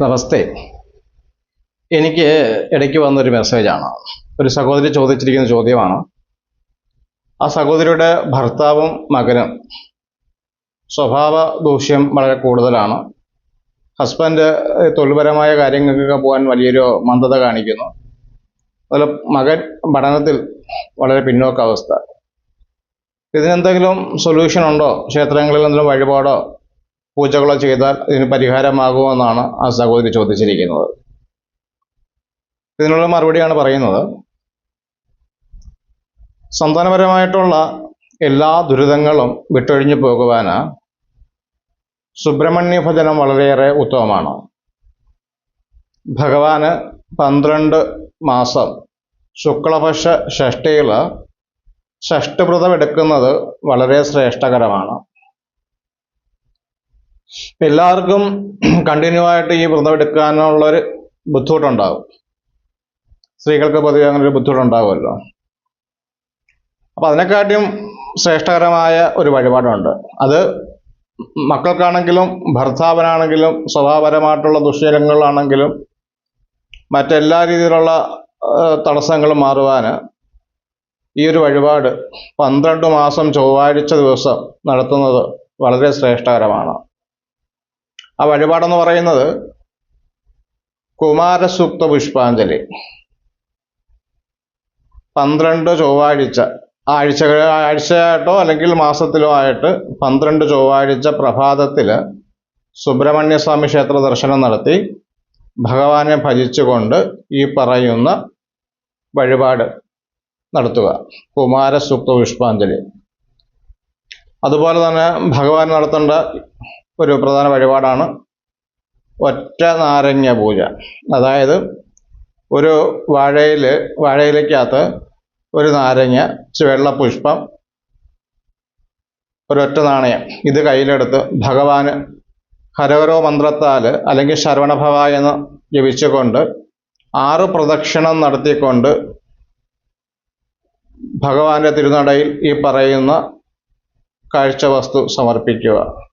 നമസ്തേ എനിക്ക് ഇടയ്ക്ക് വന്നൊരു മെസ്സേജാണ് ഒരു സഹോദരി ചോദിച്ചിരിക്കുന്ന ചോദ്യമാണ്. ആ സഹോദരിയുടെ ഭർത്താവും മകനും സ്വഭാവ ദൂഷ്യം വളരെ കൂടുതലാണ്. ഹസ്ബൻഡ് തൊഴിൽപരമായ കാര്യങ്ങൾക്കൊക്കെ പോകാൻ വലിയൊരു മന്ദത കാണിക്കുന്നു. അതുപോലെ മകൻ പഠനത്തിൽ വളരെ പിന്നോക്ക അവസ്ഥ ഇതിനെന്തെങ്കിലും സൊല്യൂഷൻ ഉണ്ടോ? ക്ഷേത്രങ്ങളിൽ എന്തെങ്കിലും വഴിപാടോ? പൂജകളോ ചെയ്താൽ ഇതിന് പരിഹാരമാകുമെന്നാണ് ആ സഹോദരി ചോദിച്ചിരിക്കുന്നത്. ഇതിനുള്ള മറുപടിയാണ് പറയുന്നത്. സന്താനപരമായിട്ടുള്ള എല്ലാ ദുരിതങ്ങളും വിട്ടൊഴിഞ്ഞു പോകുവാന് സുബ്രഹ്മണ്യ ഭജനം വളരെയേറെ ഉത്തമമാണ്. ഭഗവാന് പന്ത്രണ്ട് മാസം ശുക്ലപക്ഷ ഷഷ്ടിയിൽ ഷഷ്ടിവ്രതം എടുക്കുന്നത് വളരെ ശ്രേഷ്ഠകരമാണ്. എല്ലാവർക്കും കണ്ടിന്യൂ ആയിട്ട് ഈ വ്രതം എടുക്കാനുള്ള ഒരു ബുദ്ധിമുട്ടുണ്ടാകും സ്ത്രീകൾക്ക് പൊതുവെ അങ്ങനെ ഒരു ബുദ്ധിമുട്ടുണ്ടാകുമല്ലോ അപ്പൊ അതിനെക്കാട്ടിയും ശ്രേഷ്ഠകരമായ ഒരു വഴിപാടുണ്ട്. അത് മക്കൾക്കാണെങ്കിലും ഭർത്താവിനാണെങ്കിലും സ്വഭാവപരമായിട്ടുള്ള ദുശ്ശീലങ്ങളാണെങ്കിലും മറ്റെല്ലാ രീതിയിലുള്ള തടസ്സങ്ങളും മാറുവാന് ഈ ഒരു വഴിപാട് പന്ത്രണ്ട് മാസം ചൊവ്വാഴ്ച ദിവസം നടത്തുന്നത് വളരെ ശ്രേഷ്ഠകരമാണ്. ആ വഴിപാടെന്ന് പറയുന്നത് കുമാരസൂക്ത പുഷ്പാഞ്ജലി. പന്ത്രണ്ട് ചൊവ്വാഴ്ച ആഴ്ച ആഴ്ചയായിട്ടോ അല്ലെങ്കിൽ മാസത്തിലോ ആയിട്ട് പന്ത്രണ്ട് ചൊവ്വാഴ്ച പ്രഭാതത്തിൽ സുബ്രഹ്മണ്യസ്വാമി ക്ഷേത്ര ദർശനം നടത്തി ഭഗവാനെ ഭജിച്ചുകൊണ്ട് ഈ പറയുന്ന വഴിപാട് നടത്തുക. കുമാരസൂക്ത പുഷ്പാഞ്ജലി. അതുപോലെ തന്നെ ഭഗവാൻ നടത്തേണ്ട ഒരു പ്രധാന വഴിപാടാണ്. ഒറ്റ നാരങ്ങ പൂജ. അതായത് ഒരു വാഴയിൽ വാഴയിലേക്കകത്ത് ഒരു നാരങ്ങ ഇച്ചിരി വെള്ള പുഷ്പം ഒരൊറ്റ നാണയം. ഇത് കയ്യിലെടുത്ത് ഭഗവാന് ഹരവരോ മന്ത്രത്താൽ അല്ലെങ്കിൽ ശരവണഭവ എന്ന് ജപിച്ചുകൊണ്ട് ആറ് പ്രദക്ഷിണം നടത്തിക്കൊണ്ട് ഭഗവാന്റെ തിരുനടയിൽ ഈ പറയുന്ന കാഴ്ചവസ്തു സമർപ്പിക്കുക.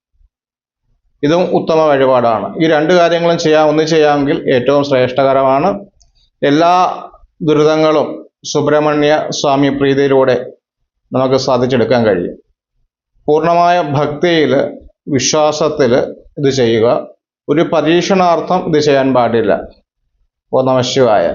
ഇതും ഉത്തമ വഴിപാടാണ്. ഈ രണ്ട് കാര്യങ്ങളും ചെയ്യാം ഒന്ന് ചെയ്യാമെങ്കിൽ ഏറ്റവും ശ്രേഷ്ഠകരമാണ്. എല്ലാ ദുരിതങ്ങളും സുബ്രഹ്മണ്യ സ്വാമി പ്രീതിയിലൂടെ നമുക്ക് സാധിച്ചെടുക്കാൻ കഴിയും. പൂർണമായ ഭക്തിയിൽ വിശ്വാസത്തിൽ ഇത് ചെയ്യുക. ഒരു പരീക്ഷണാർത്ഥം ഇത് ചെയ്യാൻ പാടില്ല. ഓ നമ ശിവായ.